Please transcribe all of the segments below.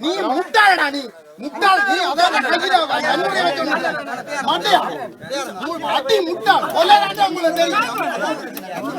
நீ. முட்டாளடா நீ. முட்டாள் நீ அதான் மாட்டியா அடி முட்டாள். கொல்லடாட்டா உங்களுக்கு தெரியும்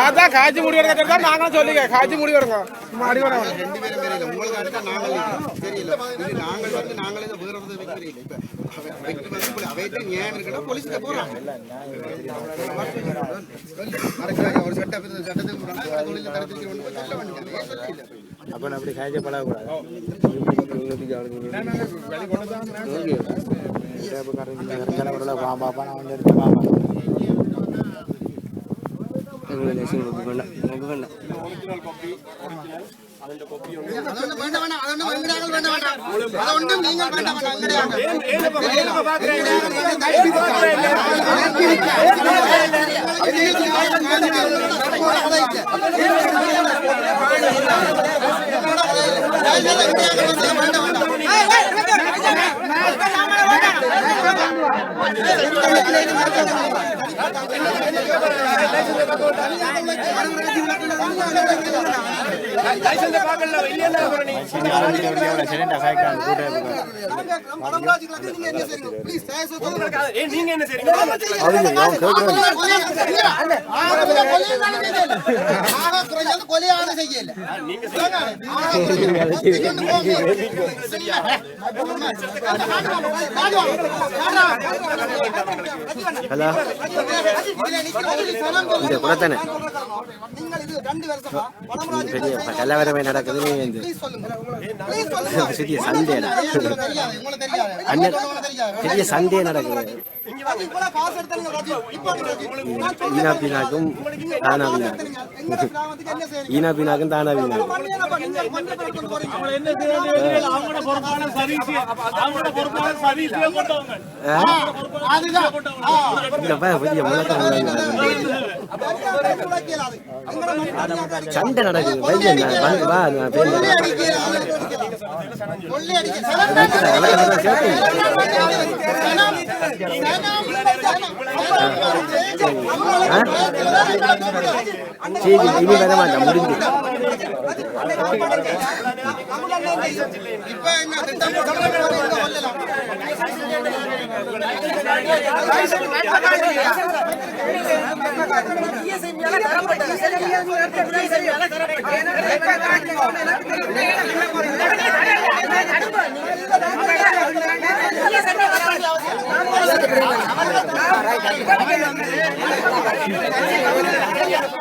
அதான் காய்ச்சி முடி எடுக்கிறதா நாங்களும் சொல்லிக்க. காய்ச்சி முடி எடுங்க ரெண்டு பேரும் தெரியல உங்களுக்கு அடுத்த நாங்கள். தெரியல. இது நாங்கள் வந்து நாங்களே இதை வேற ஒருத்தர் வைக்கிறீங்க இப்ப வைக்க வந்து அவையிட்ட நியாயம் இருக்குன்னா போலீஸ்க்கு போறாங்க நடக்கிறாங்க ஒரு சட்ட சட்டத்துக்கு போறாங்க. கடை தொழில தடுத்து ஒன்று சொல்ல வேண்டியது அப்ப அப்படி காய்ச்சப்படக்கூடாது பாப்பா நான் வந்து பாப்பா வேண்டாம் வேண்டாம் அதொன்று எங்கடாங்கள் வேண்டாம் வேண்டாம் அதொன்றும் நீங்கள் வேண்டாம் வேண்டாம் எங்கடாங்க நீங்க என்ன கொலையான செய்யல. ஹலோ இந்த குலத்தானே பெரிய கலவரமே நடக்குது நீ வந்து பெரிய அண்ணன் பெரிய நடக்குது ஈனா பீனாக்கும் தானா பீனாக்கும் ஈனா பீனாக்கும் தானா பீனாக்கும் பண்ணியனப்பா நீங்க மஞ்சள் பழக்கம் போறீங்க அவங்களோட பொறுப்பான சண்டை நடக்குது சரி இனி வர மாட்டேன் முடிஞ்சு இப்ப என்ன அவர்கள்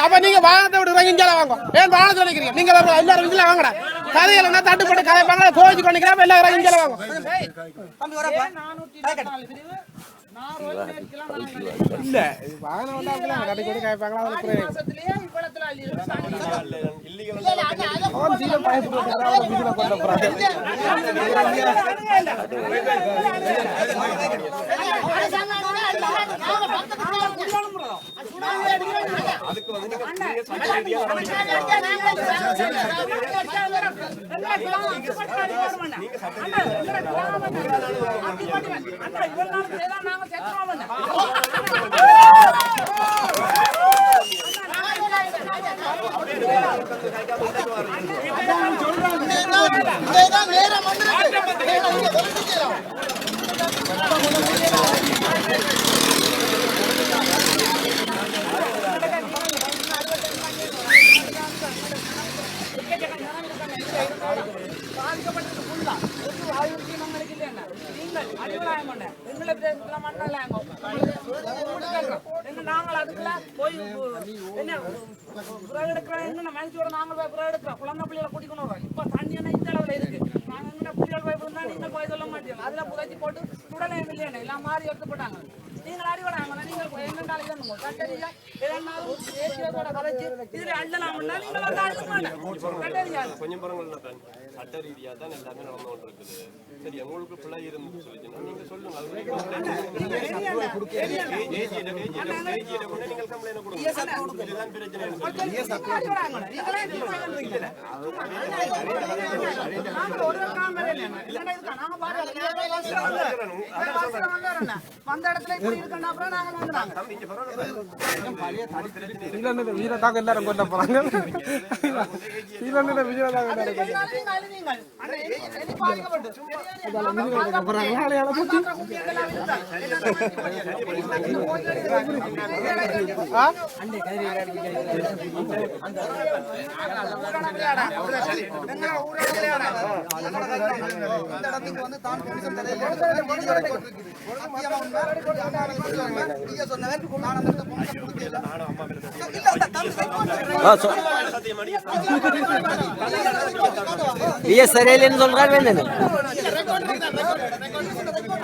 அப்ப நீங்க வாகனத்தை விட்டு இங்கே வாங்க. ஏன் வாகனம் சொல்லிக்கிறீங்க நீங்க எல்லாரும் எல்லாரும் இங்கே வாங்கடா. கதைகள் என்ன? தட்டுப்பட்டு கதை பாங்க கோவிச்சு கொண்டிக்கிறா எல்லாரும் இங்கே வாங்க. இல்ல வாகனம் நீங்க Sẽ thơm! பண்ண எங்களை பிரதேசத்துல என்ன நாங்கள் அதுக்குள்ள போய் என்ன புறவு எடுக்கிறோம் என்ன மனுஷோட நாங்கள் போய் புறவு எடுக்கிறோம். குழந்தை பிள்ளைகளை கூட்டிக்கணும் வரோம் இப்போ தண்ணி என்ன இந்த அளவில் இருக்கு. நாங்கள் எங்கே பிள்ளைகள் போய் இருந்தா நீங்க போய் சொல்ல மாட்டீங்க அதில் புதைச்சி போட்டு சுடலையும் இல்லையா எல்லாம் மாறி எடுத்து போட்டாங்க. நீங்கள் அடிவலாயம் நீங்கள் என்னென்னாலும் கட்டறியா எதனாலும் இதில் அள்ளலாம்னா நீங்கள் வந்து மாட்டேன் கட்டறியா கொஞ்சம் பரவாயில்ல தான் சட்ட தான் எல்லாமே நடந்து கொண்டிருக்குது சரி உங்களுக்கு பிள்ளை இருந்து சொல்லிச்சுன்னா நீங்க சொல்லுங்க. வந்த இடத்துல இப்படி இருக்கணும் அப்புறம் நாங்க எல்லாரும் கொல்ல போறாங்க. இந்த இடத்துக்கு வந்து தான் போலீஸ் தலையில் வீடியோ சரியில்லைன்னு சொல்றாரு வேணும்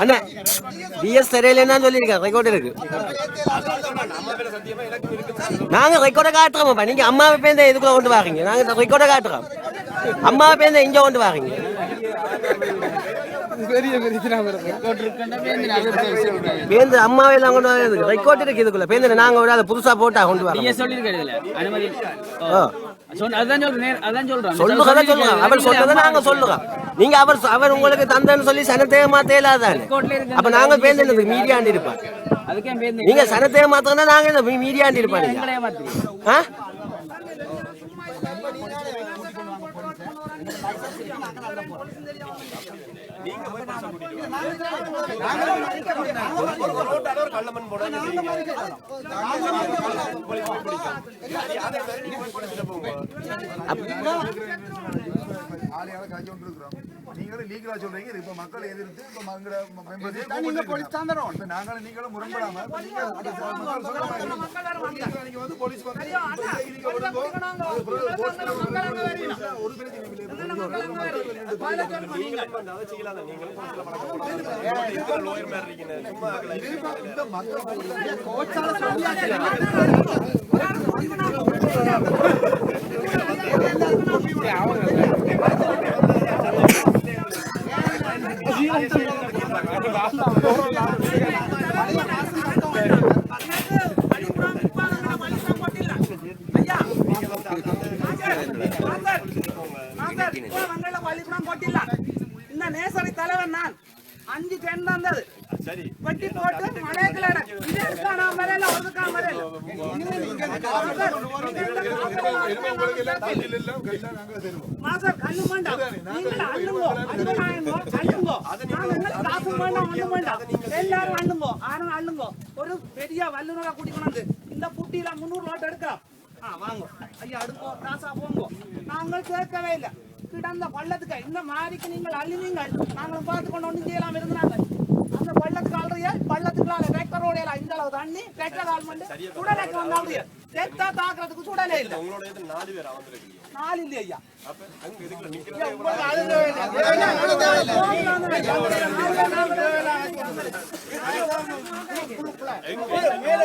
அண்ணா சரியில்லைன்னு ரெக்கார்டு இருக்கு நாங்க ரெக்கார்டை காட்டுறோம்ப்பா நீங்க அம்மாவை பேர்ந்த இதுக்குள்ள கொண்டு வாரீங்க? நாங்க ரெக்கார்டை காட்டுறோம் அம்மாவை பேர்ந்த இங்க கொண்டு வாங்க பெரிய பெரிய தினம் இருக்கு பேருந்து அம்மாவை எல்லாம் கொண்டு வரதுக்கு ரெக்கார்ட் இருக்கு இதுக்குள்ள. பேருந்து நாங்க விட அதை புதுசா போட்டா கொண்டு வரோம் சொல்லியிருக்காரு இதுல அனுமதி. ஆ. சொன்ன- அதுதான் சொல்றேன் அதான் சொல்றேன். சொல்லுங்க அவர் சொல்றதை நாங்க சொல்லுறோம் நீங்க அவர் அவர் உங்களுக்கு தந்தன்னு சொல்லி சனத்தைய மாத்தேலாதானே அப்ப நாங்க பேருந்து மீடியாண்டி இருப்போம். நீங்க சனத்தைய மாத்தனா நாங்க இந்த மீடியாண்டி இருப்பாங்க எங்களைய மாத்தி ஆ போட ஆளையால காய்ச்சி கொண்டிருக்கிறோம் நீங்களும் லீகலா சொல்றீங்க இது இப்ப மக்கள் எதிர்த்து இப்ப மங்கள மெம்பர்ஸ் போலீஸ் தந்துறோம் இப்ப நாங்களும் நீங்களும் முரண்படாம நீங்க வந்து போலீஸ் வந்து ஒரு நீங்களும் Right there. எல்லாரும் அள்ளுங்கோ ஆரும் அள்ளுங்கோ ஒரு பெரிய வல்லுநரை கூட்டி கொண்டு இந்த புட்டியில முன்னூறு நோட்டு எடுக்கலாம் வாங்க ஐயா எடுப்போ ராசா போங்கோ நாங்கள் கேட்கவே இல்லை கிடந்த பள்ளத்துக்கு இந்த மாதிரிக்கு நீங்கள் அழிவீங்கள் நாங்கள் பார்த்து கொண்டு ஒன்றும் செய்யலாம் இருந்தாங்க அந்த பள்ளத்துக்கு ஆள்றிய பள்ளத்துக்குள்ள டிராக்டரோட இந்த அளவு தண்ணி டிராக்டர் ஆள் உடனே சுடலைக்கு வந்தாங்க செத்தா தாக்குறதுக்கு சுடலே இல்லை உங்களோட இது நாலு பேர் வந்திருக்கீங்க நாலு இல்லையா ஐயா அப்ப அங்க இதுக்குள்ள நிக்கிறதே சரி அதை இல்ல. பக்கத்துக்கு மேல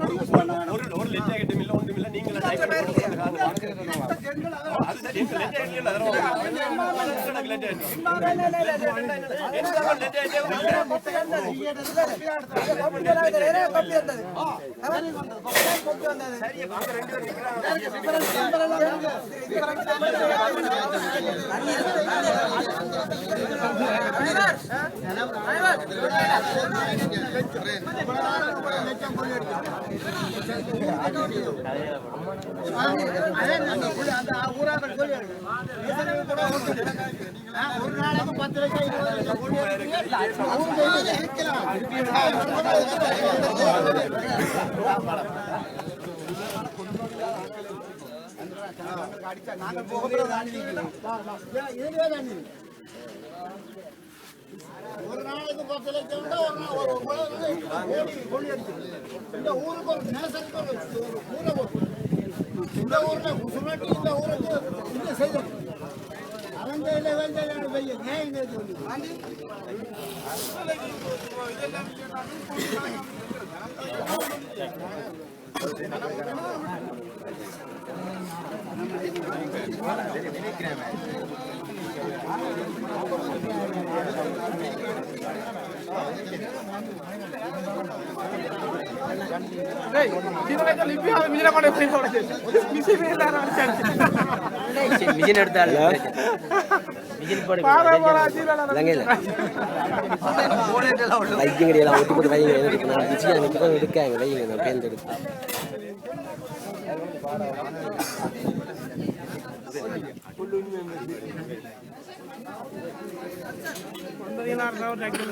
ஒரு ஒரு லெட்டர் இல்ல ஒன்றும் இல்ல நீங்களே பண்ணி கொடுக்கணும். ஒரு நாளைக்கு பத்து லட்சம் இருபது லட்சம் இதுவே ஒரு நாளைக்கு பத்து லட்சம் விட ஒரு நாள் ஒரு உலகத்துல கோடி இந்த ஊருக்கு ஒரு நேசருக்கு ஒரு ஊரை இந்த ஊர்ல சுமட்டி இந்த ஊருக்கு இந்த செய்தது அவன் சொல்லி மிஷின் அடிச்சாச்சு. மிஷின் மிஷின் போடு இலங்கையில். வைத்தியங்கடியெல்லாம் ஒட்டி போட்டு வைங்க வைங்க நான் பேருந்து எடுத்து একদম